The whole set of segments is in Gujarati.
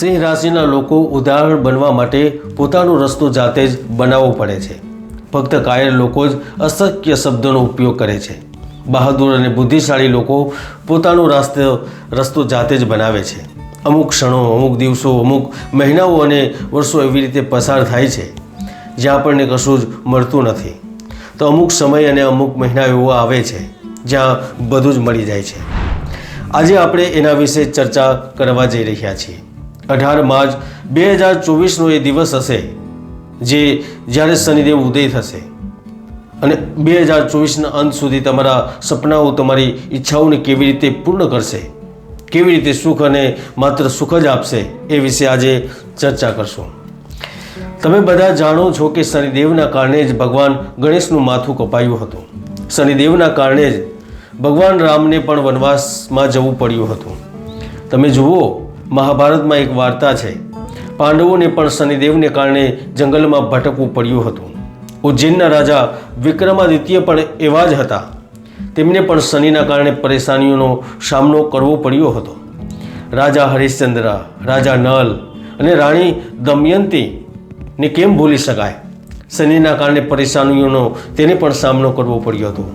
સિંહ રાશિના લોકો ઉદાહરણ બનવા માટે પોતાનો રસ્તો જાતે જ બનાવવો પડે છે. ફક્ત કાયર લોકો જ અશક્ય શબ્દોનો ઉપયોગ કરે છે. બહાદુર અને બુદ્ધિશાળી લોકો પોતાનો રાસ્તો, રસ્તો જાતે જ બનાવે છે. અમુક ક્ષણો, અમુક દિવસો, અમુક મહિનાઓ અને વર્ષો એવી રીતે પસાર થાય છે, જ્યાં આપણને કશું જ મળતું નથી. તો અમુક સમય અને અમુક મહિના એવો આવે છે, જ્યાં બધું જ મળી જાય છે. આજે આપણે એના વિશે ચર્ચા કરવા જઈ રહ્યા છીએ. અઢાર માર્ચ બે હજાર ચોવીસનો એ દિવસ હશે, જે જ્યારે શનિદેવ ઉદય થશે. અને બે હજાર ચોવીસના અંત સુધી તમારા સપનાઓ, તમારી ઈચ્છાઓને કેવી રીતે પૂર્ણ કરશે, કેવી રીતે સુખ અને માત્ર સુખ જ આપશે, એ વિશે આજે ચર્ચા કરશું. તમે બધા જાણો છો કે શનિદેવના કારણે જ ભગવાન ગણેશનું માથું કપાયું હતું. શનિદેવના કારણે જ ભગવાન રામને પણ વનવાસમાં જવું પડ્યું હતું. તમે જુઓ મહાભારતમાં એક વાર્તા છે. પાંડવોને પણ શનિદેવને કારણે જંગલમાં ભટકવું પડ્યું હતું. ઉજ્જૈનના રાજા વિક્રમાદિત્ય પણ એવા જ હતા. તેમને પણ શનિના કારણે પરેશાનીઓનો સામનો કરવો પડ્યો હતો. રાજા હરિશ્ચંદ્ર, રાજા નલ અને રાણી દમયંતીને કેમ ભૂલી શકાય? શનિના કારણે પરેશાનીઓનો તેને પણ સામનો કરવો પડ્યો હતો.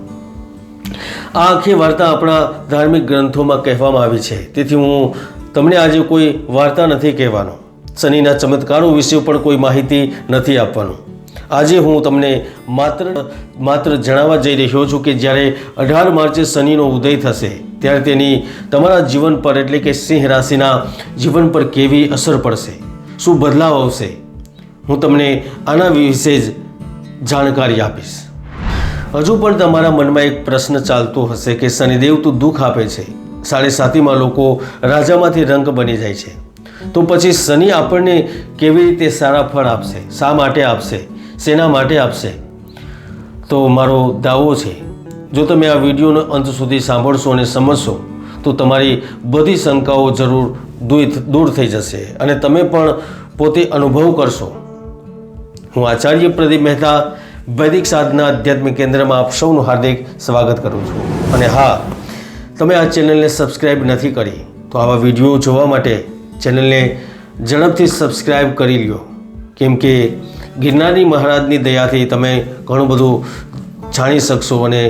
આ આખી વાર્તા આપણા ધાર્મિક ગ્રંથોમાં કહેવામાં આવી છે. તેથી હું તમને આજે કોઈ વાર્તા નથી કહેવાનો. શનિના ચમત્કારો વિશે પણ કોઈ માહિતી નથી આપવાનું. આજે હું તમને માત્ર માત્ર જણાવવા જઈ રહ્યો છું કે જ્યારે અઢાર માર્ચે શનિનો ઉદય થશે, ત્યારે તેની તમારા જીવન પર એટલે કે સિંહ રાશિના જીવન પર કેવી અસર પડશે? શું બદલાવ આવશે? હું તમને આના વિશે જ જાણકારી આપીશ. હજુ પણ તમારા મનમાં એક પ્રશ્ન ચાલતો હશે કે શનિદેવ તો દુઃખ આપે છે સાતીમાં લોકો રાજામાંથી રંગ બની જાય છે. તો પછી શનિ આપણને કેવી રીતે સારા ફળ આપશે? શા માટે આપશે? શેના માટે આપશે? તો મારો દાવો છે, જો તમે આ વિડીયોનો અંત સુધી સાંભળશો અને સમજશો, તો તમારી બધી શંકાઓ જરૂર દૂર દૂર થઈ જશે અને તમે પણ પોતે અનુભવ કરશો. હું આચાર્ય પ્રદીપ મહેતા, વૈદિક સાધના આધ્યાત્મિક કેન્દ્રમાં આપ સૌનું હાર્દિક સ્વાગત કરું છું. અને હા તમે આ ચેનલને સબસ્ક્રાઈબ નથી કરી, તો આવા વીડિયો જોવા માટે ચેનલને ઝડપથી સબસ્ક્રાઈબ કરી લ્યો. કેમ કે ગિરનારી મહારાજની દયાથી તમે ઘણું બધું જાણી શકશો અને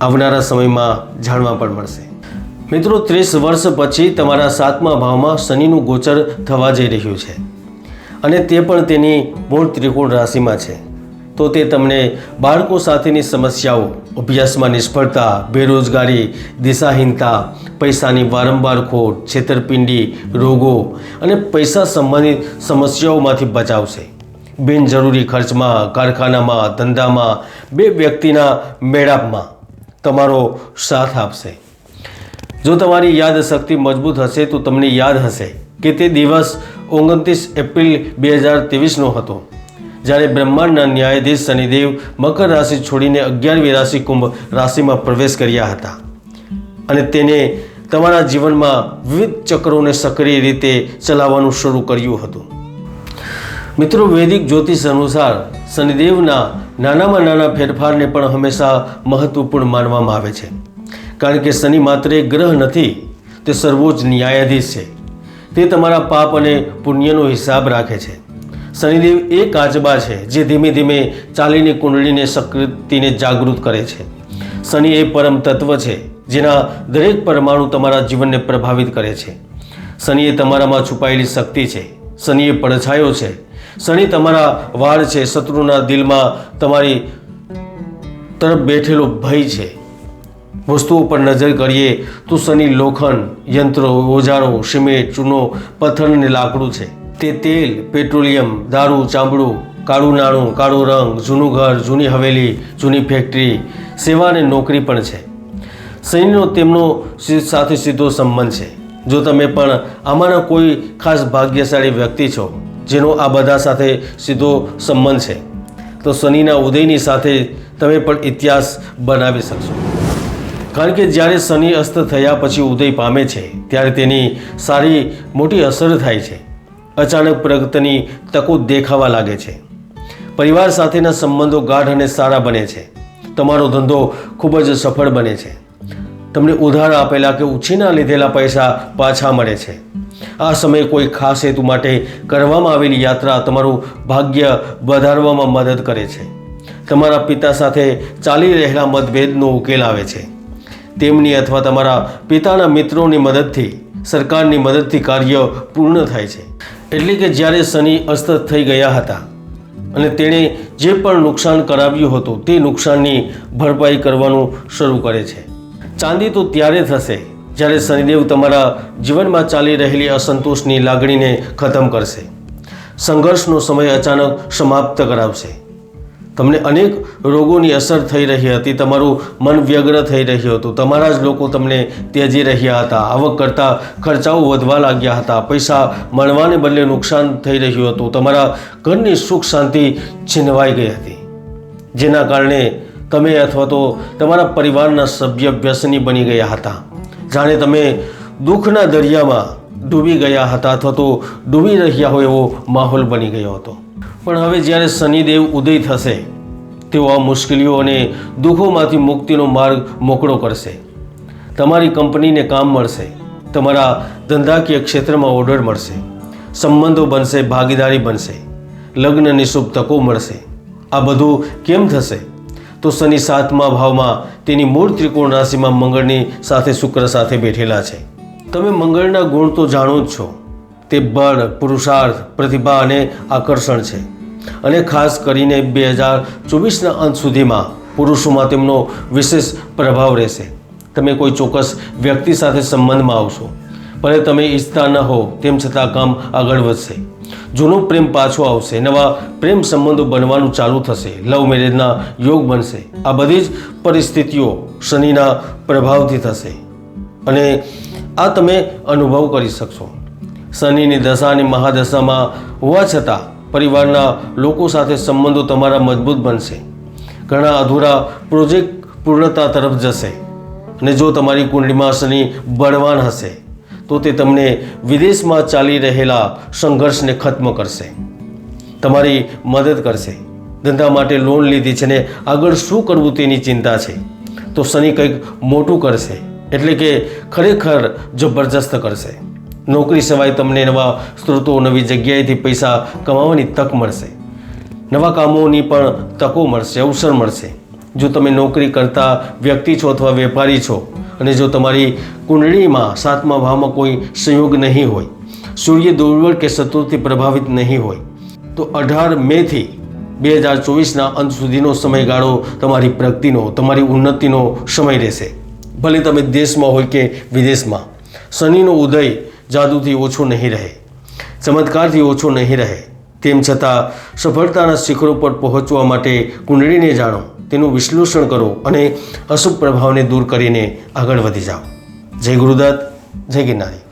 આવનારા સમયમાં જાણવા પણ મળશે. મિત્રો, ત્રીસ વર્ષ પછી તમારા સાતમા ભાવમાં શનિનું ગોચર થવા જઈ રહ્યું છે અને તે પણ તેની મૂળ ત્રિકોણ રાશિમાં છે. તો તે તમને બાળકો સાથેની સમસ્યાઓ અભ્યાસમાં નિષ્ફળતા, બેરોજગારી, દિશાહીનતા, પૈસાની વારંવાર ખોટ, છેતરપિંડી, રોગો અને પૈસા સંબંધિત સમસ્યાઓમાંથી બચાવશે. બિનજરૂરી ખર્ચમાં, કારખાનામાં, ધંધામાં, બે વ્યક્તિના મેળાપમાં તમારો સાથ આપશે. જો તમારી યાદશક્તિ મજબૂત હશે તો તમને યાદ હશે કે તે દિવસ ઓગણત્રીસ એપ્રિલ બે હજાર ત્રેવીસનો હતો. જ્યારે બ્રહ્માંડના ન્યાયાધીશ શનિદેવ મકર રાશિ છોડીને અગિયારમી રાશિ કુંભ રાશિમાં પ્રવેશ કર્યા હતા. અને તેને તમારા જીવનમાં વિવિધ ચક્રોને સક્રિય રીતે ચલાવવાનું શરૂ કર્યું હતું. મિત્રો, વૈદિક જ્યોતિષ અનુસાર શનિદેવના નાનામાં નાના ફેરફારને પણ હંમેશા મહત્વપૂર્ણ માનવામાં આવે છે. કારણ કે શનિ માત્ર એક ગ્રહ નથી, તે સર્વોચ્ચ ન્યાયાધીશ છે. તે તમારા પાપ અને પુણ્યનો હિસાબ રાખે છે. શનિદેવ એ કાચબા છે, જે ધીમે ધીમે ચાલીની કુંડળીને સકૃતિને જાગૃત કરે છે. શનિ એ પરમ તત્વ છે, જેના દરેક પરમાણુ તમારા જીવનને પ્રભાવિત કરે છે. શનિ એ તમારામાં છુપાયેલી શક્તિ છે, શનિ એ પડછાયો છે. શનિ તમારા વાળ છે, શત્રુના દિલમાં તમારી તરફ બેઠેલો ભય છે. વસ્તુઓ પર નજર કરીએ તો શનિ લોખંડ, યંત્રો, ઓજારો, સિમેન્ટ, ચૂનો, પથ્થર અને લાકડું છે. તે તેલ, પેટ્રોલિયમ, દારૂ, ચામડું, કાળું નાણું, કાળો રંગ, જૂનું ઘર, જૂની હવેલી, જૂની ફેક્ટરી, સેવા અને નોકરી પણ છે. શનિનો તેમનો સાથે સીધો સંબંધ છે. જો તમે પણ આમાંના કોઈ ખાસ ભાગ્યશાળી વ્યક્તિ છો, જેનો આ બધા સાથે સીધો સંબંધ છે, તો શનિના ઉદયની સાથે તમે પણ ઇતિહાસ બનાવી શકશો. કારણ કે જ્યારે શનિ અસ્ત થયા પછી ઉદય પામે છે, ત્યારે તેની સારી મોટી અસર થાય છે. અચાનક પ્રગતિની તકો દેખાવા લાગે છે. પરિવાર સાથેના સંબંધો ગાઢ અને સારા બને છે. તમારો ધંધો ખૂબ જ સફળ બને છે. તમને ઉધાર આપેલા કે ઉછીના લીધેલા પૈસા પાછા મળે છે. આ સમયે કોઈ ખાસ હેતુ માટે કરવામાં આવેલી યાત્રા તમારું ભાગ્ય વધારવામાં મદદ કરે છે. તમારા પિતા સાથે ચાલી રહેલા મતભેદનો ઉકેલ આવે છે. તેમની અથવા તમારા પિતાના મિત્રોની મદદથી, સરકારની મદદથી કાર્ય પૂર્ણ થાય છે. એટલે કે જ્યારે શનિ અસ્ત થઈ ગયા હતા અને તેણે જે પણ નુકસાન કરાવ્યું હતું તે નુકસાનની ભરપાઈ કરવાનું શરૂ કરે છે. ચાંદી તો ત્યારે થશે જ્યારે શનિદેવ તમારા જીવનમાં ચાલી રહેલી અસંતોષની લાગણીને ખતમ કરશે. સંઘર્ષનો સમય અચાનક સમાપ્ત કરાવશે. તમને અનેક રોગોની અસર થઈ રહી હતી, તમારું મન વ્યગ્ર થઈ રહ્યું હતું, તમારા જ લોકો તમને ત્યજી રહ્યા હતા, આવક કરતાં ખર્ચાઓ વધવા લાગ્યા હતા, પૈસા મળવાને બદલે નુકસાન થઈ રહ્યું હતું, તમારા ઘરની સુખ શાંતિ છીનવાઈ ગઈ હતી. જેના કારણે તમે અથવા તો તમારા પરિવારના સભ્ય વ્યસની બની ગયા હતા. જાણે તમે દુઃખના દરિયામાં ડૂબી ગયા હતા અથવા તો ડૂબી રહ્યા હોય એવો માહોલ બની ગયો હતો. પણ હવે જ્યારે શનિદેવ ઉદય થશે, તેઓ આ મુશ્કેલીઓ અને દુઃખોમાંથી મુક્તિનો માર્ગ મોકળો કરશે. તમારી કંપનીને કામ મળશે, તમારા ધંધાકીય ક્ષેત્રમાં ઓર્ડર મળશે, સંબંધો બનશે, ભાગીદારી બનશે લગ્નની શુભ તકો મળશે. આ બધું કેમ થશે? તો શનિ સાતમા ભાવમાં તેની મૂળ ત્રિકોણ રાશિમાં મંગળની સાથે શુક્ર સાથે બેઠેલા છે. તમે મંગળના ગુણ તો જાણો જ છો. તે બળ, પુરુષાર્થ, પ્રતિભા અને આકર્ષણ છે. અને ખાસ કરીને બે હજાર ચોવીસના અંત સુધીમાં પુરુષોમાં તેમનો વિશેષ પ્રભાવ રહેશે. તમે કોઈ ચોક્કસ વ્યક્તિ સાથે સંબંધમાં આવશો, ભલે તમે ઈચ્છતા ન હો તેમ છતાં કામ આગળ વધશે. જૂનો પ્રેમ પાછો આવશે, નવા પ્રેમ સંબંધો બનવાનું ચાલુ થશે, લવ મેરેજના યોગ બનશે. આ બધી જ પરિસ્થિતિઓ શનિના પ્રભાવથી થશે. અને આ તમે અનુભવ કરી શકશો. શનિની દશાની મહાદશામાં હોવા છતાં પરિવારના લોકો સાથે સંબંધો તમારા મજબૂત બનશે. ઘણા અધૂરા પ્રોજેક્ટ પૂર્ણતા તરફ જશે. અને જો તમારી કુંડળીમાં શનિ બળવાન હશે, તો તે તમને વિદેશમાં ચાલી રહેલા સંઘર્ષને ખત્મ કરશે. તમારી મદદ કરશે. ધંધા માટે લોન લીધી છે ને આગળ શું કરવું તેની ચિંતા છે. તો શનિ કંઈક મોટું કરશે, એટલે કે ખરેખર જબરજસ્ત કરશે. નોકરી સિવાય તમને નવા સ્ત્રોતો નવી જગ્યાએથી પૈસા કમાવાની તક મળશે. નવા કામોની પણ તકો મળશે, અવસર મળશે. જો તમે નોકરી કરતા વ્યક્તિ છો અથવા વેપારી છો અને જો તમારી કુંડળીમાં સાતમા ભાવમાં કોઈ સંયોગ નહીં હોય, સૂર્ય દુર્બળ કે શત્રુથી પ્રભાવિત નહીં હોય, તો અઢાર મેથી બે હજાર ચોવીસના અંત સુધીનો સમયગાળો તમારી પ્રગતિનો, તમારી ઉન્નતિનો સમય રહેશે. ભલે તમે દેશમાં હોય કે વિદેશમાં. શનિનો ઉદય જાદુથી ઓછો નહીં રહે, ચમત્કારથી ઓછો નહીં રહે. તેમ છતાં, સફળતાના શિખરો પર પહોંચવા માટે કુંડળીને જાણો, તેનું વિશ્લેષણ કરો અને અશુભ પ્રભાવને દૂર કરીને આગળ વધી જાઓ. જય ગુરુદત્ત, જય ગિરનારી.